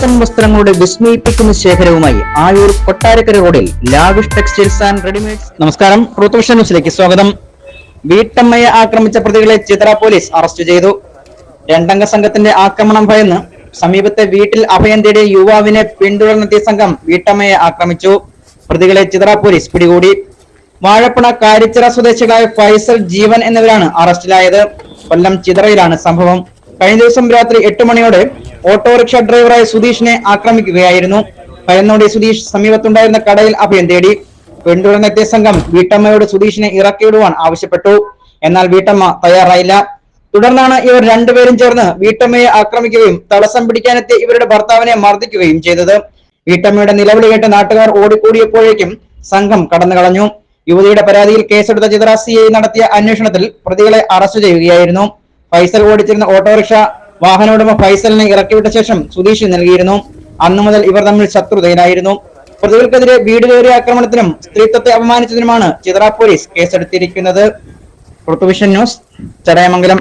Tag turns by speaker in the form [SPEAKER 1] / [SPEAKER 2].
[SPEAKER 1] വസ്ത്രങ്ങളുടെ വിസ്മയിപ്പിക്കുന്ന ശേഖരവുമായി ആയൂർ കൊട്ടാരക്കര റോഡിൽ lavish textiles and readymades. നമസ്കാരം. ഋതുവിഷൻ ന്യൂസിലേക്ക് സ്വാഗതം. വീട്ടമ്മയെ ആക്രമിച്ച പ്രതികളെ ചിത്ര പോലീസ് അറസ്റ്റ് ചെയ്തു. രണ്ടംഗ സംഘത്തിന്റെ ആക്രമണം ഭയന്ന് സമീപത്തെ വീട്ടിൽ അഭയം തേടിയ യുവാവിനെ പിന്തുടർന്നെത്തിയ സംഘം വീട്ടമ്മയെ ആക്രമിച്ചു. പ്രതികളെ ചിത്ര പോലീസ് പിടികൂടി. വാഴപ്പണ കാരിച്ചിറ സ്വദേശികളായ ഫൈസൽ ജീവൻ എന്നിവരാണ് അറസ്റ്റിലായത്. കൊല്ലം ചിതറയിലാണ് സംഭവം. കഴിഞ്ഞ ദിവസം രാത്രി എട്ട് മണിയോടെ ഓട്ടോറിക്ഷ ഡ്രൈവറായ സുധീഷിനെ ആക്രമിക്കുകയായിരുന്നു. ഭയന്നോടെ സുധീഷ് സമീപത്തുണ്ടായിരുന്ന കടയിൽ അഭയം തേടി. പിന്തുടർന്നെത്തിയ സംഘം വീട്ടമ്മയോട് സുധീഷിനെ ഇറക്കിയിടുവാൻ ആവശ്യപ്പെട്ടു. എന്നാൽ വീട്ടമ്മ തയ്യാറായില്ല. തുടർന്നാണ് ഇവർ രണ്ടുപേരും ചേർന്ന് വീട്ടമ്മയെ ആക്രമിക്കുകയും തടസ്സം പിടിക്കാനെത്തിയ ഇവരുടെ ഭർത്താവിനെ മർദ്ദിക്കുകയും ചെയ്തത്. വീട്ടമ്മയുടെ നിലവിളി കേട്ട് നാട്ടുകാർ ഓടിക്കൂടിയപ്പോഴേക്കും സംഘം കടന്നു കളഞ്ഞു. യുവതിയുടെ പരാതിയിൽ കേസെടുത്ത ചിത്ര നടത്തിയ അന്വേഷണത്തിൽ പ്രതികളെ അറസ്റ്റ് ചെയ്യുകയായിരുന്നു. ഫൈസൽ ഓടിച്ചിരുന്ന ഓട്ടോറിക്ഷ വാഹനോടമ ഫൈസലിനെ ഇറക്കിവിട്ട ശേഷം സുധീഷ് നൽകിയിരുന്നു. അന്നു മുതൽ ഇവർ തമ്മിൽ ശത്രുതയിലായിരുന്നു. പ്രതികൾക്കെതിരെ വീട് കയറിയ ആക്രമണത്തിനും സ്ത്രീത്വത്തെ അപമാനിച്ചതിനുമാണ് ചിത്ര പോലീസ് കേസെടുത്തിരിക്കുന്നത്. ഋതുവിഷൻ ന്യൂസ് ചടയമംഗലം.